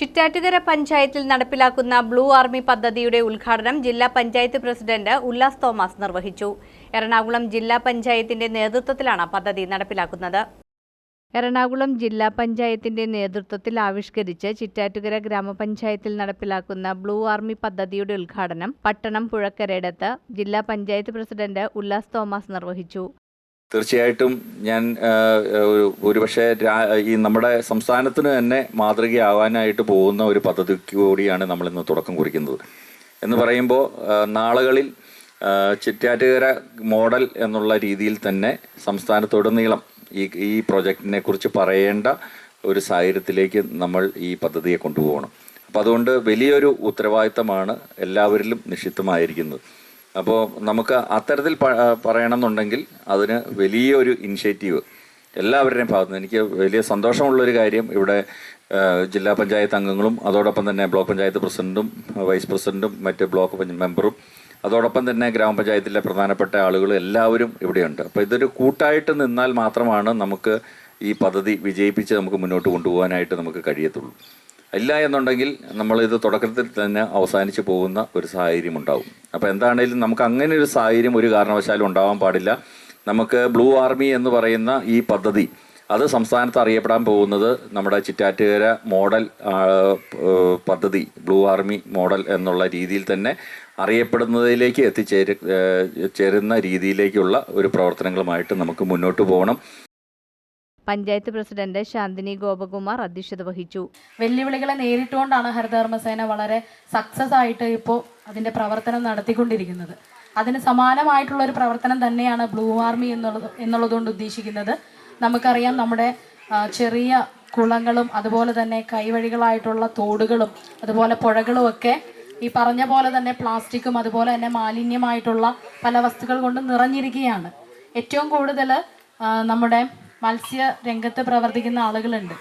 ചിറ്റാറ്റുകര പഞ്ചായത്തിൽ നടപ്പിലാക്കുന്ന blue army പദ്ധതിയുടെ ഉദ്ഘാടനം ജില്ലാ പഞ്ചായത്ത് പ്രസിഡന്റ് ഉല്ലാസ് തോമസ് നിർവഹിച്ചു. എറണാകുളം ജില്ലാ പഞ്ചായത്തിന്റെ നേതൃത്വത്തിലാണ് പദ്ധതി നടപ്പിലാക്കുന്നത്. എറണാകുളം ജില്ലാ പഞ്ചായത്തിന്റെ നേതൃത്വത്തിൽ ആവിഷ്കരിച്ച് ചിറ്റാറ്റുകര ഗ്രാമപഞ്ചായത്തിൽ നടപ്പിലാക്കുന്ന ബ്ലൂ ആർമി പദ്ധതിയുടെ ഉദ്ഘാടനം പട്ടണം പുഴക്കരയിടത്ത് ജില്ലാ പഞ്ചായത്ത് പ്രസിഡന്റ് ഉല്ലാസ് തോമസ് നിർവഹിച്ചു. തീർച്ചയായിട്ടും ഞാൻ ഒരു- ഒരുപക്ഷെ ഈ നമ്മുടെ സംസ്ഥാനത്തിന് തന്നെ മാതൃകയാവാനായിട്ട് പോകുന്ന ഒരു പദ്ധതിക്ക് കൂടിയാണ് നമ്മൾ ഇന്ന് തുടക്കം കുറിക്കുന്നത്. എന്ന് പറയുമ്പോൾ നാളുകളിൽ ചിറ്റാറ്റുകര മോഡൽ എന്നുള്ള രീതിയിൽ തന്നെ സംസ്ഥാനത്തുടനീളം ഈ ഈ പ്രൊജക്റ്റിനെ കുറിച്ച് പറയേണ്ട ഒരു സാഹചര്യത്തിലേക്ക് നമ്മൾ ഈ പദ്ധതിയെ കൊണ്ടുപോകണം. അപ്പോൾ അതുകൊണ്ട് വലിയൊരു ഉത്തരവാദിത്തമാണ് എല്ലാവരിലും നിക്ഷിപ്തമായിരിക്കുന്നത്. അപ്പോൾ നമുക്ക് അത്തരത്തിൽ പറയണമെന്നുണ്ടെങ്കിൽ അതിന് വലിയൊരു ഇനിഷ്യേറ്റീവ് എല്ലാവരുടെയും ഭാഗത്തുനിന്ന്. എനിക്ക് വലിയ സന്തോഷമുള്ളൊരു കാര്യം ഇവിടെ ജില്ലാ പഞ്ചായത്ത് അംഗങ്ങളും അതോടൊപ്പം തന്നെ ബ്ലോക്ക് പഞ്ചായത്ത് പ്രസിഡന്റും വൈസ് പ്രസിഡന്റും മറ്റ് ബ്ലോക്ക് മെമ്പറും അതോടൊപ്പം തന്നെ ഗ്രാമപഞ്ചായത്തിലെ പ്രധാനപ്പെട്ട ആളുകൾ എല്ലാവരും ഇവിടെയുണ്ട്. അപ്പോൾ ഇതൊരു കൂട്ടായിട്ട് നിന്നാൽ മാത്രമാണ് നമുക്ക് ഈ പദ്ധതി വിജയിപ്പിച്ച് നമുക്ക് മുന്നോട്ട് കൊണ്ടുപോകാനായിട്ട് നമുക്ക് കഴിയത്തുള്ളൂ. ഇല്ല എന്നുണ്ടെങ്കിൽ നമ്മളിത് തുടക്കത്തിൽ തന്നെ അവസാനിച്ച് പോകുന്ന ഒരു സാഹചര്യം ഉണ്ടാവും. അപ്പോൾ എന്താണേലും നമുക്ക് അങ്ങനെ ഒരു സാഹചര്യം ഒരു കാരണവശാലും ഉണ്ടാവാൻ പാടില്ല. നമുക്ക് ബ്ലൂ ആർമി എന്ന് പറയുന്ന ഈ പദ്ധതി അത് സംസ്ഥാനത്ത് അറിയപ്പെടാൻ പോകുന്നത് നമ്മുടെ ചിറ്റാറ്റുകര മോഡൽ പദ്ധതി ബ്ലൂ ആർമി മോഡൽ എന്നുള്ള രീതിയിൽ തന്നെ അറിയപ്പെടുന്നതിലേക്ക് എത്തിച്ചേര് ചേരുന്ന രീതിയിലേക്കുള്ള ഒരു പ്രവർത്തനങ്ങളുമായിട്ട് നമുക്ക് മുന്നോട്ട് പോകണം. പഞ്ചായത്ത് പ്രസിഡന്റ് ശാന്തിനി ഗോപകുമാർ അധ്യക്ഷത വഹിച്ചു. വെല്ലുവിളികളെ നേരിട്ടുകൊണ്ടാണ് ഹരിതകർമ്മസേന വളരെ സക്സസ് ആയിട്ട് ഇപ്പോൾ അതിന്റെ പ്രവർത്തനം നടത്തിക്കൊണ്ടിരിക്കുന്നത്. അതിന് സമാനമായിട്ടുള്ള ഒരു പ്രവർത്തനം തന്നെയാണ് ബ്ലൂ ആർമി എന്നുള്ളത് എന്നുള്ളതുകൊണ്ട് ഉദ്ദേശിക്കുന്നത്. നമുക്കറിയാം നമ്മുടെ ചെറിയ കുളങ്ങളും അതുപോലെ തന്നെ കൈവഴികളായിട്ടുള്ള തോടുകളും അതുപോലെ പുഴകളും ഒക്കെ ഈ പറഞ്ഞ പോലെ തന്നെ പ്ലാസ്റ്റിക്കും അതുപോലെ തന്നെ മാലിന്യമായിട്ടുള്ള പല വസ്തുക്കൾ കൊണ്ട് നിറഞ്ഞിരിക്കുകയാണ്. ഏറ്റവും കൂടുതൽ നമ്മുടെ മത്സ്യ രംഗത്ത് പ്രവർത്തിക്കുന്ന ആളുകളുണ്ട്.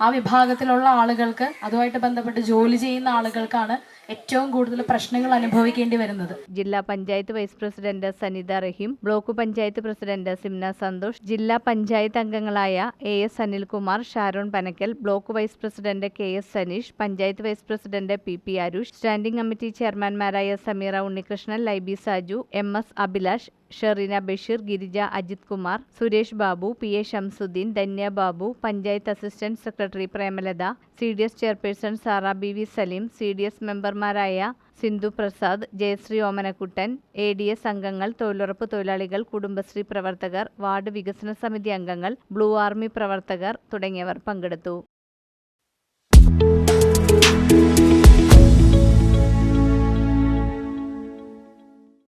ആ വിഭാഗത്തിലുള്ള ആളുകൾക്ക് അതുമായിട്ട് ബന്ധപ്പെട്ട് ജോലി ചെയ്യുന്ന ആളുകൾക്കാണ് ഏറ്റവും കൂടുതൽ പ്രശ്നങ്ങൾ അനുഭവിക്കേണ്ടി വരുന്നത്. ജില്ലാ panchayat vice president Sanitha Rahim block panchayat president Simna Santhosh ജില്ലാ പഞ്ചായത്ത് അംഗങ്ങളായ A S Anilkumar Sharon Panakkal block vice president K S Saneesh panchayat vice president P P Arush standing committee ചെയർമാൻമാരായ Sameera Unnikrishnan Laibi Saju M S Abhilash Shereena Basheer Girija Ajith Kumar Suresh Babu P A Shamsuddin Dhanya Babu panchayat assistant secretary Premalatha C D S chairperson Sara B V Saleem C D S മെമ്പർമാരായ Sindhu Prasad Jayasree Omanakuttan A D S അംഗങ്ങൾ തൊഴിലുറപ്പ് തൊഴിലാളികൾ കുടുംബശ്രീ പ്രവർത്തകർ ward വികസന സമിതി അംഗങ്ങൾ blue army പ്രവർത്തകർ തുടങ്ങിയവർ പങ്കെടുത്തു.